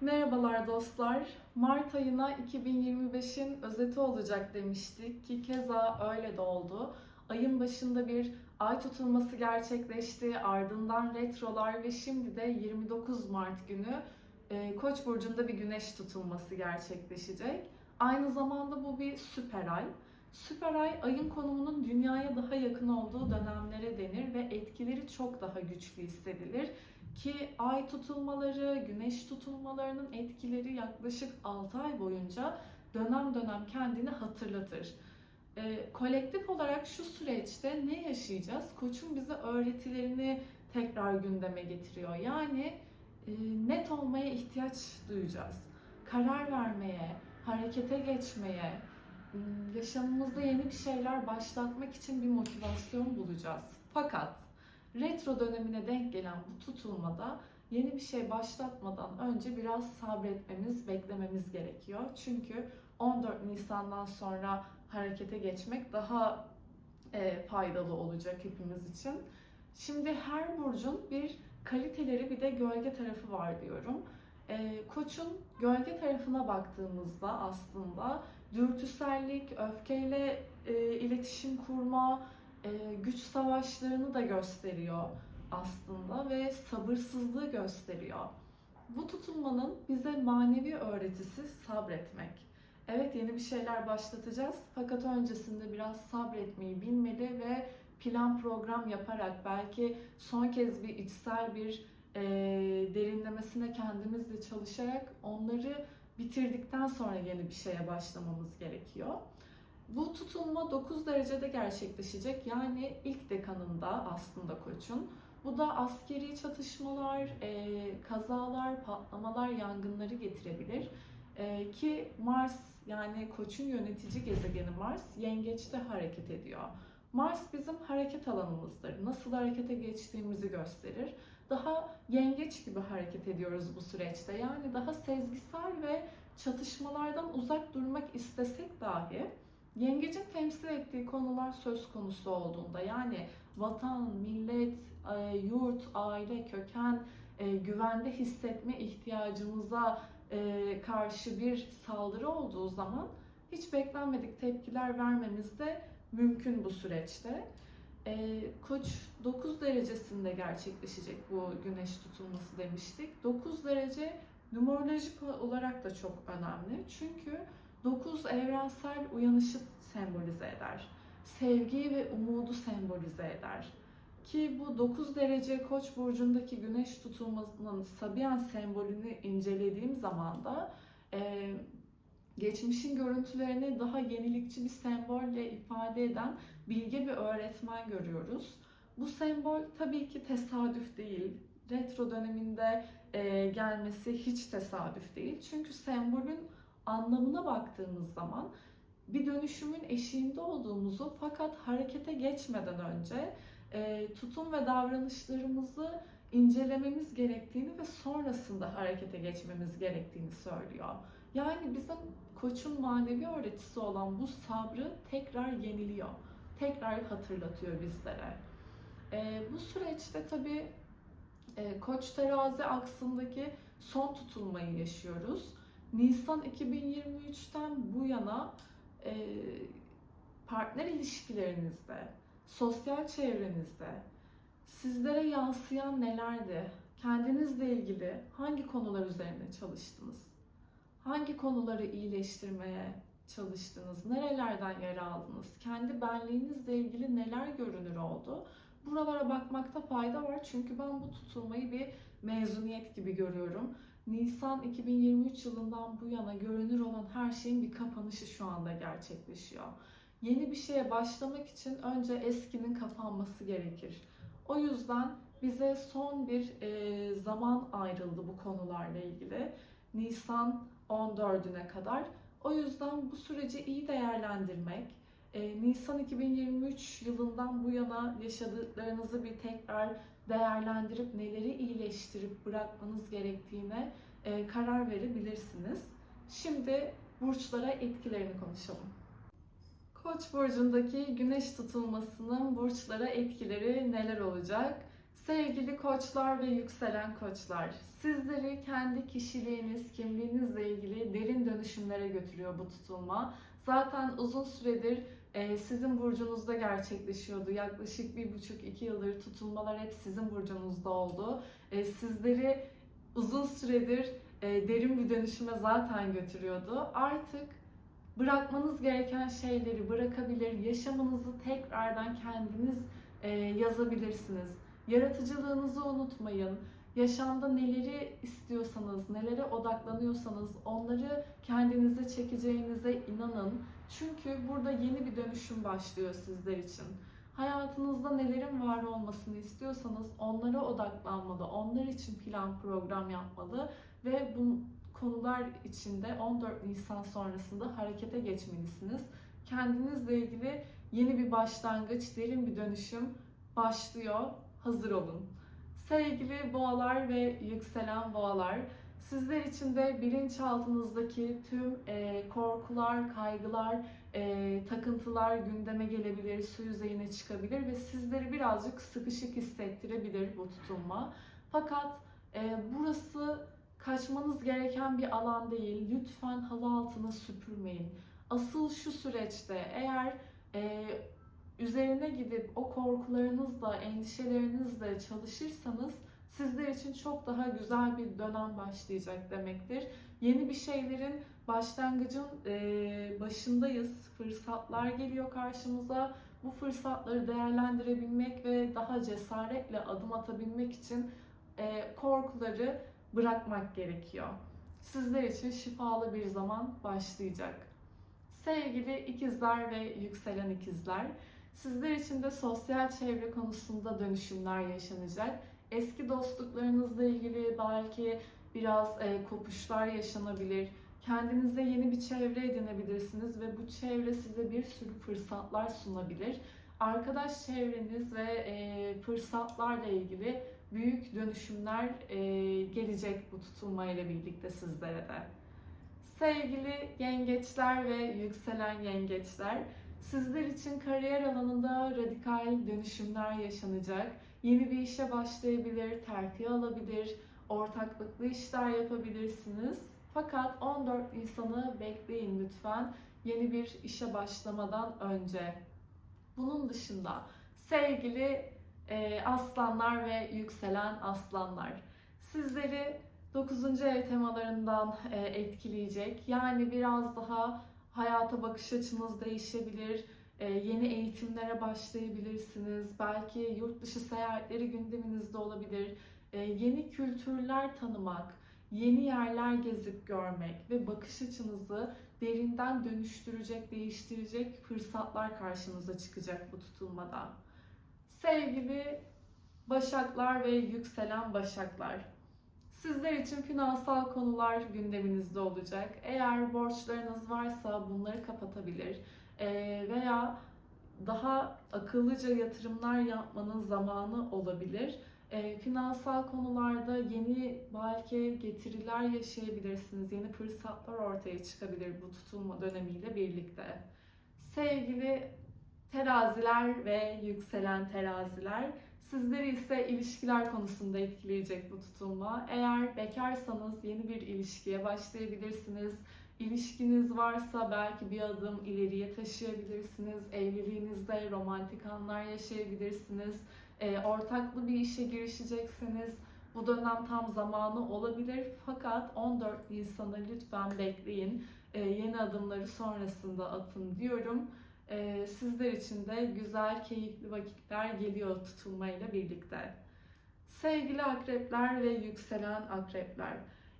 Merhabalar dostlar. Mart ayına 2025'in özeti olacak demiştik ki keza öyle de oldu. Ayın başında bir ay tutulması gerçekleşti. Ardından retrolar ve şimdi de 29 Mart günü e, Koç burcunda bir güneş tutulması gerçekleşecek. Aynı zamanda bu bir süper ay. Süper ay ayın konumunun dünyaya daha yakın olduğu dönemlere denir ve etkileri çok daha güçlü hissedilir. Ki ay tutulmaları, güneş tutulmalarının etkileri yaklaşık 6 ay boyunca dönem dönem kendini hatırlatır. Ee, kolektif olarak şu süreçte ne yaşayacağız? Koç'un bize öğretilerini tekrar gündeme getiriyor. Yani e, net olmaya ihtiyaç duyacağız. Karar vermeye, harekete geçmeye, yaşamımızda yeni bir şeyler başlatmak için bir motivasyon bulacağız. Fakat retro dönemine denk gelen bu tutulmada yeni bir şey başlatmadan önce biraz sabretmemiz, beklememiz gerekiyor. Çünkü 14 Nisan'dan sonra harekete geçmek daha e, faydalı olacak hepimiz için. Şimdi her burcun bir kaliteleri bir de gölge tarafı var diyorum. E, Koç'un gölge tarafına baktığımızda aslında dürtüsellik, öfkeyle e, iletişim kurma, e, güç savaşlarını da gösteriyor aslında ve sabırsızlığı gösteriyor. Bu tutulmanın bize manevi öğretisi sabretmek. Evet yeni bir şeyler başlatacağız fakat öncesinde biraz sabretmeyi bilmeli ve plan program yaparak belki son kez bir içsel bir e, derinlemesine kendimizle çalışarak onları bitirdikten sonra yeni bir şeye başlamamız gerekiyor. Bu tutulma 9 derecede gerçekleşecek. Yani ilk dekanında aslında koçun. Bu da askeri çatışmalar, e, kazalar, patlamalar, yangınları getirebilir. E, ki Mars yani koçun yönetici gezegeni Mars yengeçte hareket ediyor. Mars bizim hareket alanımızdır. Nasıl harekete geçtiğimizi gösterir. Daha yengeç gibi hareket ediyoruz bu süreçte. Yani daha sezgisel ve çatışmalardan uzak durmak istesek dahi Yengecin temsil ettiği konular söz konusu olduğunda yani vatan, millet, e, yurt, aile, köken, e, güvende hissetme ihtiyacımıza e, karşı bir saldırı olduğu zaman hiç beklenmedik tepkiler vermemiz de mümkün bu süreçte. Koç 9 derecesinde gerçekleşecek bu güneş tutulması demiştik. 9 derece numerolojik olarak da çok önemli. Çünkü 9 evrensel uyanışı sembolize eder. Sevgiyi ve umudu sembolize eder. Ki bu 9 derece Koç burcundaki güneş tutulmasının Sabian sembolünü incelediğim zaman da e, geçmişin görüntülerini daha yenilikçi bir sembolle ifade eden bilge bir öğretmen görüyoruz. Bu sembol tabii ki tesadüf değil. Retro döneminde e, gelmesi hiç tesadüf değil. Çünkü sembolün anlamına baktığımız zaman bir dönüşümün eşiğinde olduğumuzu fakat harekete geçmeden önce e, tutum ve davranışlarımızı incelememiz gerektiğini ve sonrasında harekete geçmemiz gerektiğini söylüyor. Yani bizim koçun manevi öğretisi olan bu sabrı tekrar yeniliyor. Tekrar hatırlatıyor bizlere. E, bu süreçte tabii e, koç terazi aksındaki son tutulmayı yaşıyoruz. Nisan 2023'ten bu yana e, partner ilişkilerinizde, sosyal çevrenizde sizlere yansıyan nelerdi? Kendinizle ilgili hangi konular üzerine çalıştınız? Hangi konuları iyileştirmeye çalıştınız? Nerelerden yer aldınız? Kendi benliğinizle ilgili neler görünür oldu? Buralara bakmakta fayda var çünkü ben bu tutulmayı bir mezuniyet gibi görüyorum. Nisan 2023 yılından bu yana görünür olan her şeyin bir kapanışı şu anda gerçekleşiyor. Yeni bir şeye başlamak için önce eskinin kapanması gerekir. O yüzden bize son bir e, zaman ayrıldı bu konularla ilgili. Nisan 14'üne kadar. O yüzden bu süreci iyi değerlendirmek, e, Nisan 2023 yılından bu yana yaşadıklarınızı bir tekrar değerlendirip neleri iyileştirip bırakmanız gerektiğine e, karar verebilirsiniz. Şimdi burçlara etkilerini konuşalım. Koç burcundaki güneş tutulmasının burçlara etkileri neler olacak? Sevgili koçlar ve yükselen koçlar, Sizleri kendi kişiliğiniz, kimliğinizle ilgili derin dönüşümlere götürüyor bu tutulma. Zaten uzun süredir e, sizin burcunuzda gerçekleşiyordu. Yaklaşık bir buçuk iki yıldır tutulmalar hep sizin burcunuzda oldu. E, sizleri uzun süredir e, derin bir dönüşüme zaten götürüyordu. Artık bırakmanız gereken şeyleri bırakabilir, yaşamınızı tekrardan kendiniz e, yazabilirsiniz. Yaratıcılığınızı unutmayın. Yaşamda neleri istiyorsanız, nelere odaklanıyorsanız onları kendinize çekeceğinize inanın. Çünkü burada yeni bir dönüşüm başlıyor sizler için. Hayatınızda nelerin var olmasını istiyorsanız onlara odaklanmalı, onlar için plan program yapmalı ve bu konular içinde 14 Nisan sonrasında harekete geçmelisiniz. Kendinizle ilgili yeni bir başlangıç, derin bir dönüşüm başlıyor. Hazır olun. Sevgili boğalar ve yükselen boğalar, sizler için de bilinçaltınızdaki tüm e, korkular, kaygılar, e, takıntılar gündeme gelebilir, su yüzeyine çıkabilir ve sizleri birazcık sıkışık hissettirebilir bu tutulma. Fakat e, burası kaçmanız gereken bir alan değil. Lütfen halı altına süpürmeyin. Asıl şu süreçte eğer e, üzerine gidip o korkularınızla, endişelerinizle çalışırsanız sizler için çok daha güzel bir dönem başlayacak demektir. Yeni bir şeylerin başlangıcın e, başındayız. Fırsatlar geliyor karşımıza. Bu fırsatları değerlendirebilmek ve daha cesaretle adım atabilmek için e, korkuları bırakmak gerekiyor. Sizler için şifalı bir zaman başlayacak. Sevgili ikizler ve yükselen ikizler, sizler için de sosyal çevre konusunda dönüşümler yaşanacak. Eski dostluklarınızla ilgili belki biraz e, kopuşlar yaşanabilir. Kendinize yeni bir çevre edinebilirsiniz ve bu çevre size bir sürü fırsatlar sunabilir. Arkadaş çevreniz ve e, fırsatlarla ilgili büyük dönüşümler e, gelecek bu tutulmayla birlikte sizlere de. Sevgili yengeçler ve yükselen yengeçler, sizler için kariyer alanında radikal dönüşümler yaşanacak. Yeni bir işe başlayabilir, terfi alabilir, ortaklıklı işler yapabilirsiniz. Fakat 14 Nisan'ı bekleyin lütfen yeni bir işe başlamadan önce. Bunun dışında sevgili e, aslanlar ve yükselen aslanlar sizleri 9. ev temalarından e, etkileyecek. Yani biraz daha hayata bakış açınız değişebilir. E, yeni eğitimlere başlayabilirsiniz. Belki yurt dışı seyahatleri gündeminizde olabilir. E, yeni kültürler tanımak, yeni yerler gezip görmek ve bakış açınızı derinden dönüştürecek, değiştirecek fırsatlar karşınıza çıkacak bu tutulmada. Sevgili Başaklar ve yükselen Başaklar, sizler için finansal konular gündeminizde olacak. Eğer borçlarınız varsa bunları kapatabilir eee, veya daha akıllıca yatırımlar yapmanın zamanı olabilir. E, finansal konularda yeni belki getiriler yaşayabilirsiniz. Yeni fırsatlar ortaya çıkabilir bu tutulma dönemiyle birlikte. Sevgili teraziler ve yükselen teraziler, sizleri ise ilişkiler konusunda etkileyecek bu tutulma. Eğer bekarsanız yeni bir ilişkiye başlayabilirsiniz. İlişkiniz varsa belki bir adım ileriye taşıyabilirsiniz. Evliliğinizde romantik anlar yaşayabilirsiniz e, ortaklı bir işe girişecekseniz bu dönem tam zamanı olabilir. Fakat 14 Nisan'ı lütfen bekleyin. E, yeni adımları sonrasında atın diyorum. E, sizler için de güzel, keyifli vakitler geliyor tutulmayla birlikte. Sevgili akrepler ve yükselen akrepler.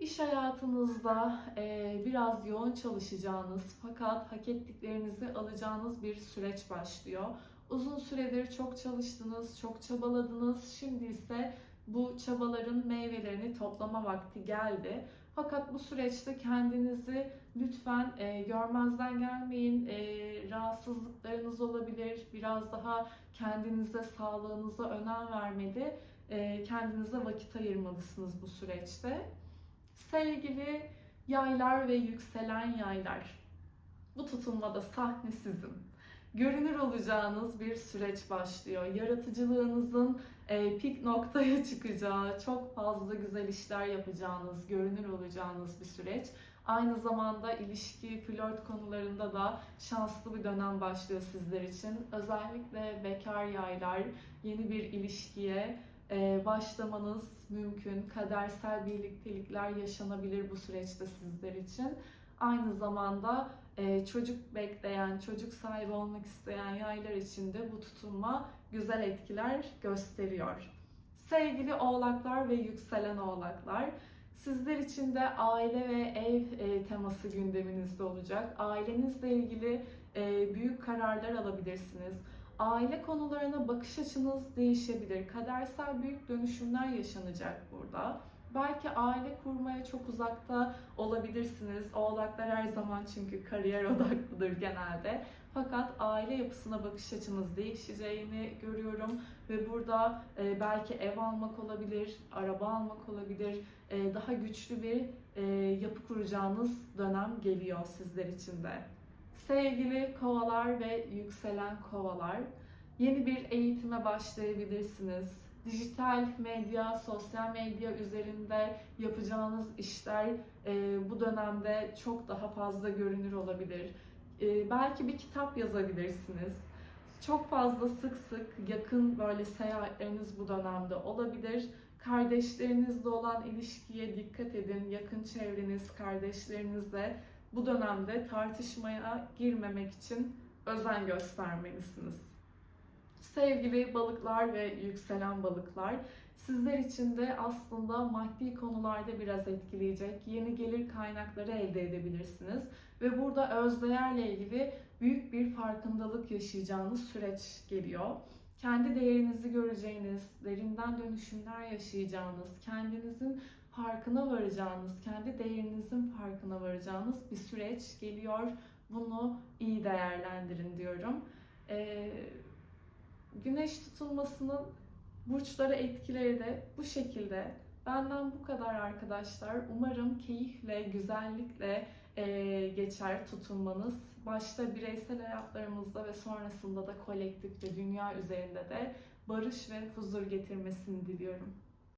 İş hayatınızda e, biraz yoğun çalışacağınız fakat hak ettiklerinizi alacağınız bir süreç başlıyor. Uzun süredir çok çalıştınız, çok çabaladınız. Şimdi ise bu çabaların meyvelerini toplama vakti geldi. Fakat bu süreçte kendinizi lütfen e, görmezden gelmeyin. E, rahatsızlıklarınız olabilir. Biraz daha kendinize, sağlığınıza önem vermeli. E, kendinize vakit ayırmalısınız bu süreçte. Sevgili yaylar ve yükselen yaylar. Bu tutulmada sahne sizin. Görünür olacağınız bir süreç başlıyor. Yaratıcılığınızın e, pik noktaya çıkacağı, çok fazla güzel işler yapacağınız, görünür olacağınız bir süreç. Aynı zamanda ilişki, flört konularında da şanslı bir dönem başlıyor sizler için. Özellikle bekar yaylar yeni bir ilişkiye e, başlamanız mümkün. Kadersel birliktelikler yaşanabilir bu süreçte sizler için. Aynı zamanda e, çocuk bekleyen, çocuk sahibi olmak isteyen yaylar için de bu tutulma güzel etkiler gösteriyor. Sevgili oğlaklar ve yükselen oğlaklar, sizler için de aile ve ev e, teması gündeminizde olacak. Ailenizle ilgili e, büyük kararlar alabilirsiniz. Aile konularına bakış açınız değişebilir. Kadersel büyük dönüşümler yaşanacak burada. Belki aile kurmaya çok uzakta olabilirsiniz. Oğlaklar her zaman çünkü kariyer odaklıdır genelde. Fakat aile yapısına bakış açınız değişeceğini görüyorum ve burada e, belki ev almak olabilir, araba almak olabilir, e, daha güçlü bir e, yapı kuracağınız dönem geliyor sizler için de. Sevgili kovalar ve yükselen kovalar, yeni bir eğitime başlayabilirsiniz. Dijital medya, sosyal medya üzerinde yapacağınız işler e, bu dönemde çok daha fazla görünür olabilir. E, belki bir kitap yazabilirsiniz. Çok fazla sık sık yakın böyle seyahatleriniz bu dönemde olabilir. Kardeşlerinizle olan ilişkiye dikkat edin. Yakın çevreniz, kardeşlerinizle bu dönemde tartışmaya girmemek için özen göstermelisiniz. Sevgili balıklar ve yükselen balıklar, sizler için de aslında maddi konularda biraz etkileyecek yeni gelir kaynakları elde edebilirsiniz. Ve burada özdeğerle ilgili büyük bir farkındalık yaşayacağınız süreç geliyor. Kendi değerinizi göreceğiniz, derinden dönüşümler yaşayacağınız, kendinizin farkına varacağınız, kendi değerinizin farkına varacağınız bir süreç geliyor. Bunu iyi değerlendirin diyorum. Ee, güneş tutulmasının burçlara etkileri de bu şekilde. Benden bu kadar arkadaşlar. Umarım keyifle, güzellikle e, geçer tutulmanız. Başta bireysel hayatlarımızda ve sonrasında da kolektif ve dünya üzerinde de barış ve huzur getirmesini diliyorum.